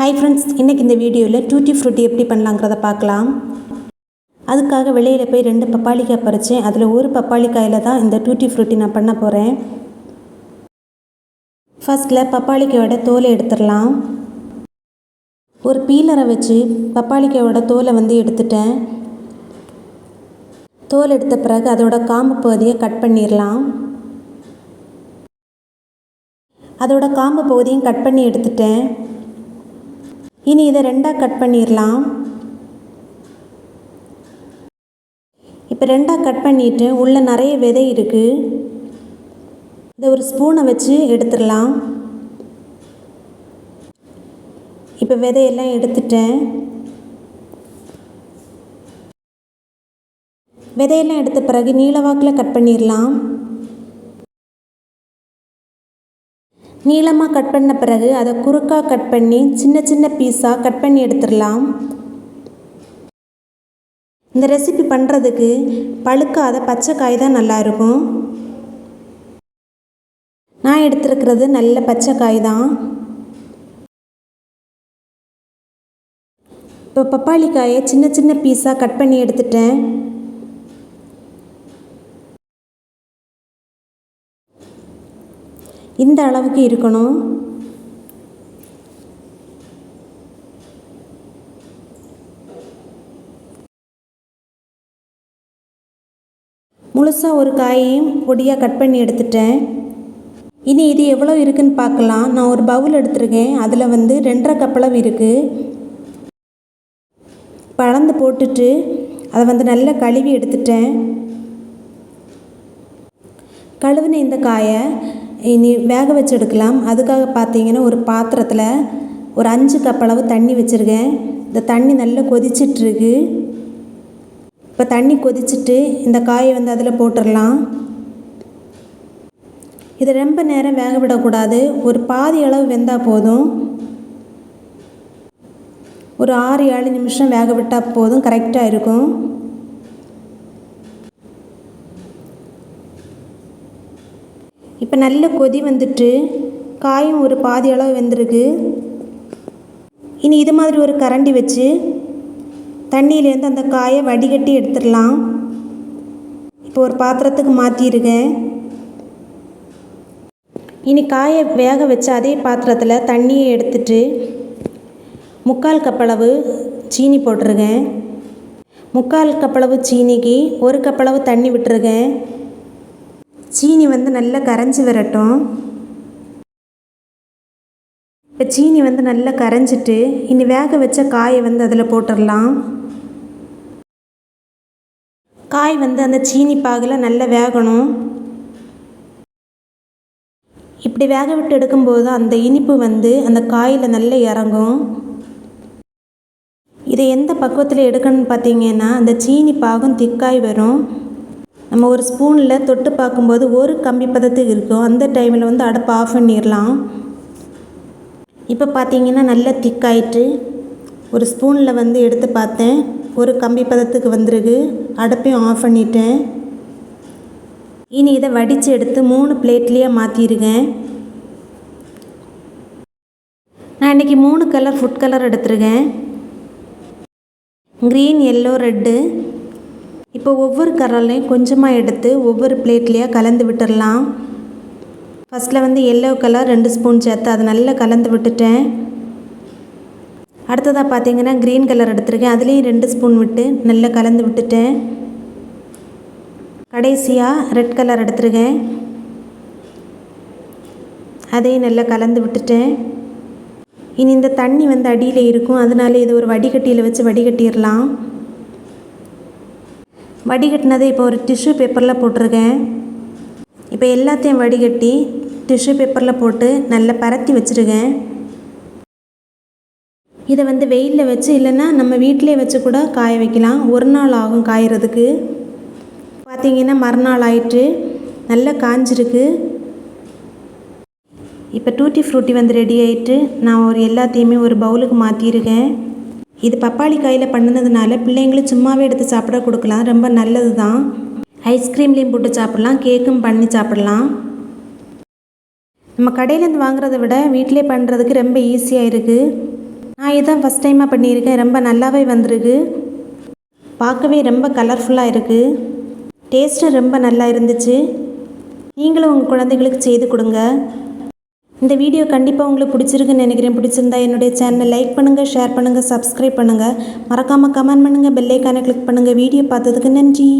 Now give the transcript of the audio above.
Hi friends இன்றைக்கி இந்த வீடியோவில் டூட்டி ஃப்ரூட்டி எப்படி பண்ணலாங்கிறத பார்க்கலாம். அதுக்காக வெளியில் போய் ரெண்டு பப்பாளிக்காய் பறித்தேன் அதில் ஒரு பப்பாளிக்காயில் தான் இந்த டூட்டி ஃப்ரூட்டி நான் பண்ண போகிறேன் ஃபஸ்ட்டில் பப்பாளிக்காயோட தோலை எடுத்துடலாம். ஒரு பீலரை வச்சு பப்பாளிக்காயோட தோலை வந்து எடுத்துட்டேன். தோல் எடுத்த பிறகு அதோட காம்பு பகுதியை கட் பண்ணிடலாம். அதோட காம்பு பகுதியும் கட் பண்ணி எடுத்துட்டேன். இனி இதை ரெண்டாக கட் பண்ணிடலாம் இப்போ ரெண்டாக கட் பண்ணிவிட்டு உள்ளே நிறைய விதை இருக்குது இதை ஒரு ஸ்பூனை வச்சு எடுத்துடலாம் இப்போ விதையெல்லாம் எடுத்துட்டேன். விதையெல்லாம் எடுத்த பிறகு நீளவாக்கில் கட் பண்ணிடலாம் நீளமாக கட் பண்ண பிறகு அதை குறுக்காக கட் பண்ணி சின்ன சின்ன பீஸாக கட் பண்ணி எடுத்துடலாம். இந்த ரெசிபி பண்ணுறதுக்கு பழுக்காத பச்சை காய் தான் நல்லாயிருக்கும் நான் எடுத்துருக்கிறது நல்ல பச்சை காய் தான். இப்போ பப்பாளிக்காயை சின்ன சின்ன பீஸாக கட் பண்ணி எடுத்துட்டேன். இந்த அளவுக்கு இருக்கணும். முழுசாக ஒரு காயையும் பொடியாக கட் பண்ணி எடுத்துட்டேன். இனி இது எவ்வளோ இருக்குன்னு பார்க்கலாம். நான் ஒரு பவுல் எடுத்திருக்கேன். அதில் வந்து ரெண்டரை கப்பளவு இருக்குது பழந்து போட்டுட்டு அதை வந்து நல்லா கழுவி எடுத்துட்டேன். கழுவின இந்த காயை இனி வேக வச்சு எடுக்கலாம் அதுக்காக பார்த்தீங்கன்னா ஒரு பாத்திரத்தில் ஒரு அஞ்சு கப் அளவு தண்ணி வச்சுருக்கேன். இந்த தண்ணி நல்லா கொதிச்சிட்ருக்கு. இப்போ தண்ணி கொதிச்சுட்டு இந்த காயை வந்து அதில் போட்டுடலாம் இதை ரொம்ப நேரம் வேக விடக்கூடாது. ஒரு பாதி அளவு வெந்தால் போதும். ஒரு ஆறு ஏழு நிமிஷம் வேக விட்டால் போதும். கரெக்டாக இருக்கும். இப்போ நல்ல கொதி வந்துட்டு காயும் ஒரு பாதி அளவு வெந்திருக்கு. இனி இது மாதிரி ஒரு கரண்டி வச்சு தண்ணியிலேருந்து அந்த காயை வடிகட்டி எடுத்துடலாம். இப்போ ஒரு பாத்திரத்துக்கு மாற்றிருக்கேன் இனி காயை வேக வச்ச அதே பாத்திரத்தில் தண்ணியை எடுத்துட்டு முக்கால் கப்பளவு சீனி போட்டிருக்கேன் முக்கால் கப்பளவு சீனிக்கு ஒரு கப்பளவு தண்ணி விட்டுருக்கேன் சீனி வந்து நல்லா கரைஞ்சி வரட்டும். இப்போ சீனி வந்து நல்லா கரைஞ்சிட்டு இனி வேக வச்ச காயை வந்து அதில் போட்டுடலாம் காய் வந்து அந்த சீனி பாகில் நல்லா வேகணும். இப்படி வேக விட்டு எடுக்கும்போது அந்த இனிப்பு வந்து அந்த காயில் நல்லா இறங்கும். இதை எந்த பக்குவத்தில் எடுக்கணும்னு பார்த்தீங்கன்னா அந்த சீனி பாகம் திக்காய் வரும். நம்ம ஒரு ஸ்பூனில் தொட்டு பார்க்கும்போது ஒரு கம்பி பதத்துக்கு இருக்கும். அந்த டைமில் வந்து அடுப்பை ஆஃப் பண்ணிடலாம். இப்போ பார்த்தீங்கன்னா நல்லா திக்காயிட்டு ஒரு ஸ்பூனில் வந்து எடுத்து பார்த்தேன். ஒரு கம்பி பதத்துக்கு வந்திருக்கு. அடுப்பையும் ஆஃப் பண்ணிட்டேன். இனி இதை வடித்து எடுத்து மூணு பிளேட்லேயே மாற்றிருக்கேன் நான் இன்றைக்கி மூணு கலர் ஃபுட் கலர் எடுத்திருக்கேன். க்ரீன் எல்லோ ரெட்டு இப்போ ஒவ்வொரு கரலையும் கொஞ்சமாக எடுத்து ஒவ்வொரு பிளேட்லேயாக கலந்து விட்டுடலாம் ஃபஸ்ட்டில் வந்து எல்லோ கலர் ரெண்டு ஸ்பூன் சேர்த்து அதை நல்லா கலந்து விட்டுட்டேன். அடுத்ததாக பார்த்தீங்கன்னா க்ரீன் கலர் எடுத்திருக்கேன். அதுலேயும் ரெண்டு ஸ்பூன் விட்டு நல்லா கலந்து விட்டுட்டேன். கடைசியாக ரெட் கலர் எடுத்திருக்கேன். அதையும் நல்லா கலந்து விட்டுட்டேன். இனி இந்த தண்ணி வந்து அடியில் இருக்கும். அதனால இது ஒரு வடிகட்டியில் வச்சு வடிகட்டிடலாம் வடிகட்டினதை இப்போ ஒரு டிஷ்யூ பேப்பரில் போட்டிருக்கேன். இப்போ எல்லாத்தையும் வடிகட்டி டிஷ்யூ பேப்பரில் போட்டு நல்லா பரத்தி வச்சுருக்கேன். இதை வந்து வெயிலில் வச்சு இல்லைன்னா நம்ம வீட்டிலே வச்சு கூட காய வைக்கலாம். ஒரு நாள் ஆகும் காயறதுக்கு. பார்த்தீங்கன்னா மறுநாள் ஆயிட்டு நல்லா காஞ்சிருக்கு. இப்போ டூட்டி ஃப்ரூட்டி வந்து ரெடி ஆகிட்டு நான் ஒரு எல்லாத்தையுமே ஒரு பவுலுக்கு மாற்றிருக்கேன் இது பப்பாளி காயில் பண்ணினதுனால பிள்ளைங்களும் சும்மாவே எடுத்து சாப்பிட கொடுக்கலாம். ரொம்ப நல்லது தான் ஐஸ்கிரீம்லேயும் போட்டு சாப்பிட்லாம். கேக்கும் பண்ணி சாப்பிட்லாம். நம்ம கடையிலேருந்து வாங்குறத விட வீட்டிலே பண்ணுறதுக்கு ரொம்ப ஈஸியாக இருக்குது நான் இதான் ஃபஸ்ட் டைமாக பண்ணியிருக்கேன். ரொம்ப நல்லாவே வந்திருக்கு. பார்க்கவே ரொம்ப கலர்ஃபுல்லாக இருக்குது டேஸ்ட்டும் ரொம்ப நல்லா இருந்துச்சு. நீங்களும் உங்கள் குழந்தைகளுக்கு செய்து கொடுங்க. இந்த வீடியோ கண்டிப்பாக உங்களுக்கு பிடிச்சிருக்குன்னு நினைக்கிறேன். பிடிச்சிருந்தா என்னுடைய சேனலை லைக் பண்ணுங்கள் ஷேர் பண்ணுங்கள் சப்ஸ்கிரைப் பண்ணுங்கள் மறக்காமல் கமெண்ட் பண்ணுங்கள் பெல்லைக்கானை கிளிக் பண்ணுங்கள் வீடியோ பார்த்ததுக்கு நன்றி.